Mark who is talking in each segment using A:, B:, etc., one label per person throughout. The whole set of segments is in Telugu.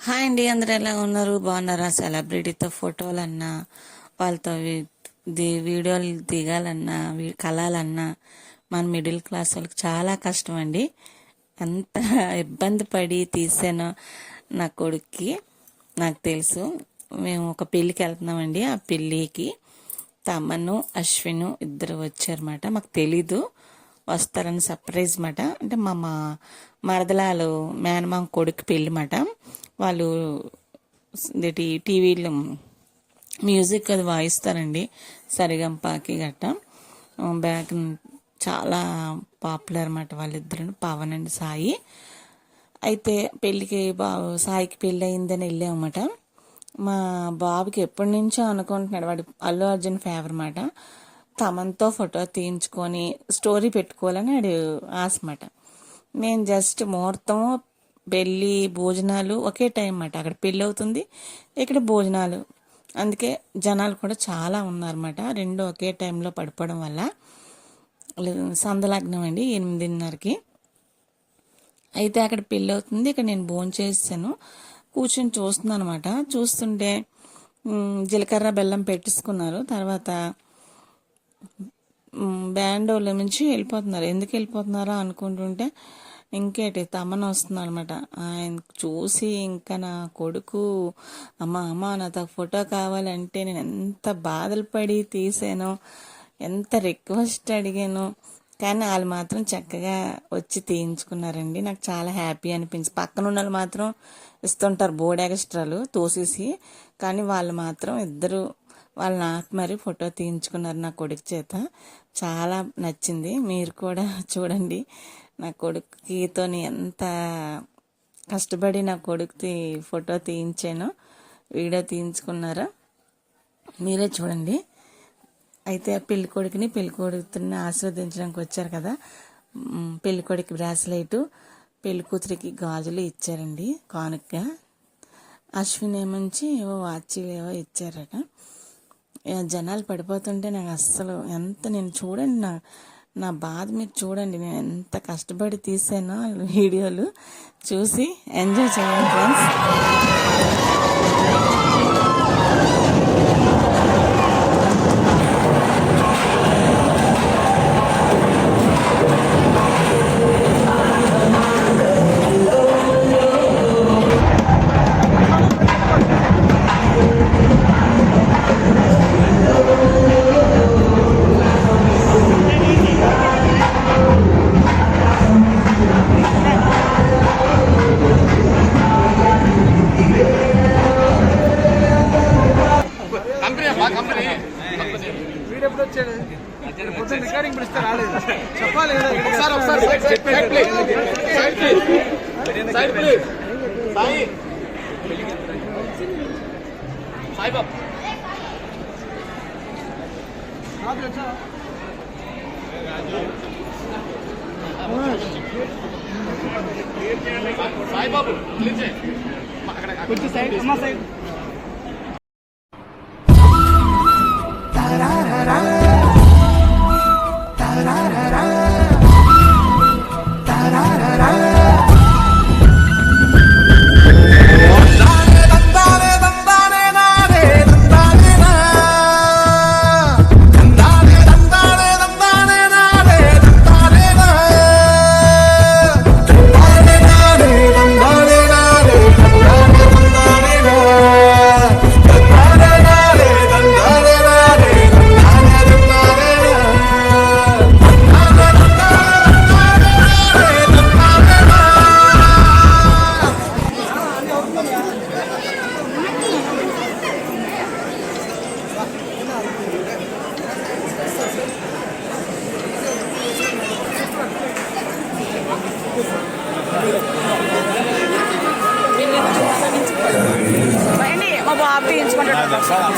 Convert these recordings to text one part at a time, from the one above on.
A: హాయ్ అండి అందరు ఎలా ఉన్నారు? బాగున్నారా? సెలబ్రిటీతో ఫోటోలన్నా వాళ్ళతో ది- వీడియోలు దిగాలన్నా వీ- కలాలన్నా మన మిడిల్ క్లాస్ వాళ్ళకి చాలా కష్టం అండి. అంత ఇబ్బంది పడి తీసాను నా కొడుక్కి నాకు తెలుసు. మేము ఒక పెళ్ళికి వెళ్తున్నామండి. ఆ పెళ్ళికి తమను అశ్విను ఇద్దరు వచ్చారన్నమాట. మాకు తెలీదు. వస్తారని సర్ప్రైజ్ మాట. అంటే మా మా మరదలాలు మేనమామ కొడుకు పెళ్ళి మాట. వాళ్ళు టీవీలో మ్యూజిక్ అది వాయిస్తారండి. సరిగంపాకి గట్ట. బ్యాక్ చాలా పాపులర్ అన్నమాట వాళ్ళిద్దరు పవన్ అండ్ సాయి. అయితే పెళ్ళికి బాబు సాయికి పెళ్ళి అయిందని వెళ్ళామన్నమాట మా బాబుకి ఎప్పటి నుంచో అనుకుంటున్నాడు వాడి అల్లు అర్జున్ ఫేవర్ అన్నమాట తమంతో ఫోటో తీయించుకొని స్టోరీ పెట్టుకోవాలని వాడు ఆశమాట. నేను జస్ట్ ముహూర్తము పెళ్ళి భోజనాలు ఒకే టైం అన్నమాట అక్కడ పెళ్ళి అవుతుంది ఇక్కడ భోజనాలు. అందుకే జనాలు కూడా చాలా ఉన్నారన్నమాట. రెండు ఒకే టైంలో పడిపోవడం వల్ల. సందలగ్నం అండి ఎనిమిదిన్నరకి. అయితే అక్కడ పెళ్ళి అవుతుంది ఇక్కడ నేను భోజనం చేసాను కూర్చొని చూస్తున్నాను అనమాట చూస్తుంటే జీలకర్ర బెల్లం పెట్టించుకున్నారు తర్వాత బ్యాండ్ నుంచి వెళ్ళిపోతున్నారు. ఎందుకు వెళ్ళిపోతున్నారో అనుకుంటుంటే ఇంకేటి తమన వస్తుంది అనమాట ఆయన చూసి ఇంకా నా కొడుకు అమ్మ అమ్మ నాతో ఫోటో కావాలంటే నేను ఎంత బాధలు పడి తీసానో ఎంత రిక్వెస్ట్ అడిగాను కానీ వాళ్ళు మాత్రం చక్కగా వచ్చి తీయించుకున్నారండి. నాకు చాలా హ్యాపీ అనిపించింది. పక్కన ఉన్న వాళ్ళు మాత్రం ఇస్తుంటారు బోర్డ్ ఎక్స్ట్రాలు తోసేసి కానీ వాళ్ళు మాత్రం ఇద్దరు వాళ్ళ నాకు మరి ఫోటో తీయించుకున్నారు నా కొడుకు చేత. చాలా నచ్చింది. మీరు కూడా చూడండి. నా కొడుకుతో ఎంత కష్టపడి నా కొడుకు ఫోటో తీయించాను వీడియో తీయించుకున్నారా మీరే చూడండి. అయితే పెళ్ళి కొడుకుని పెళ్ళి కొడుకుని ఆస్వాదించడానికి వచ్చారు కదా. పెళ్ళి కొడుకు బ్రాస్లైట్ పెళ్ళి కూతురికి గాజులు ఇచ్చారండి కానుకగా. అశ్విన్ ఏమంచి ఏవో వాచీలు ఏవో ఇచ్చారట. జనాలు పడిపోతుంటే నాకు అస్సలు ఎంత నేను చూడండి నా నా బాధ మీరు చూడండి. నేను ఎంత కష్టపడి తీసానో వీడియోలు చూసి ఎంజాయ్ చేయండి ఫ్రెండ్స్.
B: సాయి సాయి బాబు సాయి బాబు అక్కడ
C: కొంచెం సైడ్ అమ్మ సైడ్.
D: Sara.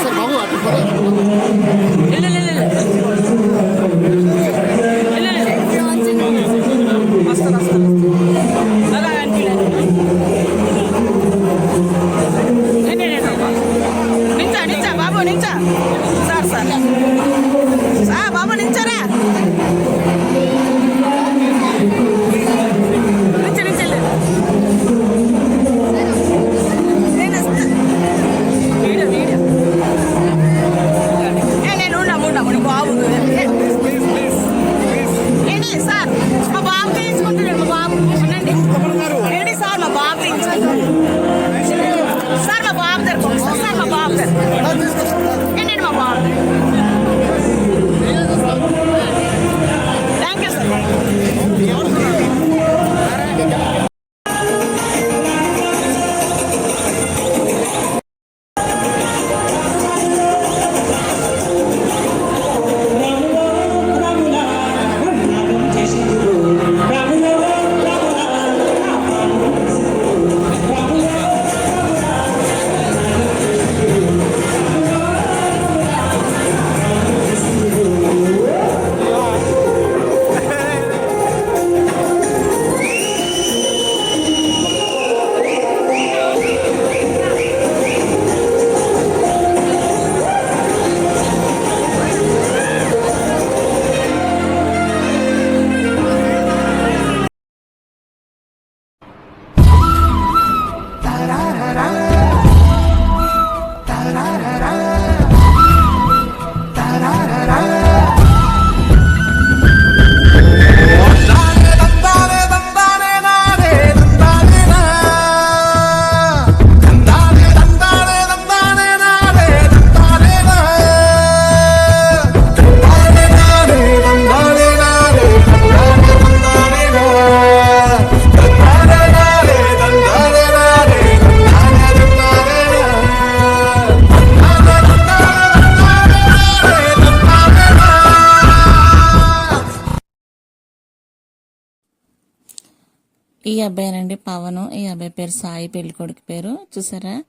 A: ఈ అబ్బాయినండి పవను. ఈ అబ్బాయి పేరు సాయి పెళ్ళికొడుకు పేరు. చూసారా?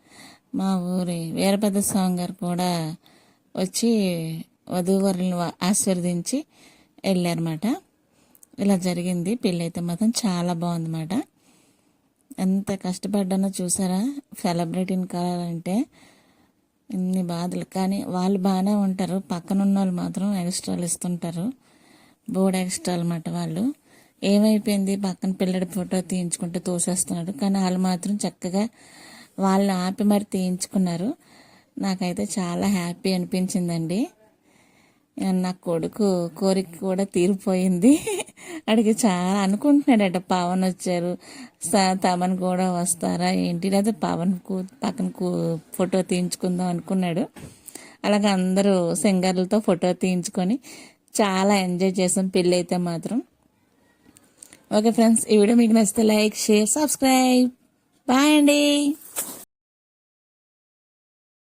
A: మా ఊరి వీరభద్ర స్వామి గారు కూడా వచ్చి వధూవరులను ఆశీర్వదించి వెళ్ళారన్నమాట. ఇలా జరిగింది. పెళ్ళి అయితే మాత్రం చాలా బాగుందన్నమాట. ఎంత కష్టపడ్డానో చూసారా? సెలబ్రిటీని కావాలంటే ఇన్ని బాధలు. కానీ వాళ్ళు బాగానే ఉంటారు. పక్కన ఉన్న వాళ్ళు మాత్రం ఎక్స్ట్రాలు ఇస్తుంటారు. బోర్డు ఎక్స్ట్రా అన్నమాట వాళ్ళు. ఏమైపోయింది? పక్కన పిల్లడి ఫోటో తీయించుకుంటూ తోసేస్తున్నాడు. కానీ వాళ్ళు మాత్రం చక్కగా వాళ్ళు ఆపి మరి తీయించుకున్నారు. నాకైతే చాలా హ్యాపీ అనిపించిందండి. నా కొడుకు కోరిక కూడా తీరిపోయింది. అడిగి చాలా అనుకుంటున్నాడట పవన్ వచ్చారు. తమన్ కూడా వస్తారా? ఏంటి? లేదా పవన్ కూ పక్కన కూ ఫోటో తీయించుకుందాం అనుకున్నాడు. అలాగే అందరూ సింగర్లతో ఫోటో తీయించుకొని చాలా ఎంజాయ్ చేసాం. పెళ్ళి అయితే మాత్రం ఓకే ఫ్రెండ్స్ ఈ వీడియో మీకు నచ్చితే లైక్ షేర్ సబ్స్క్రైబ్ బాయ్ అండి.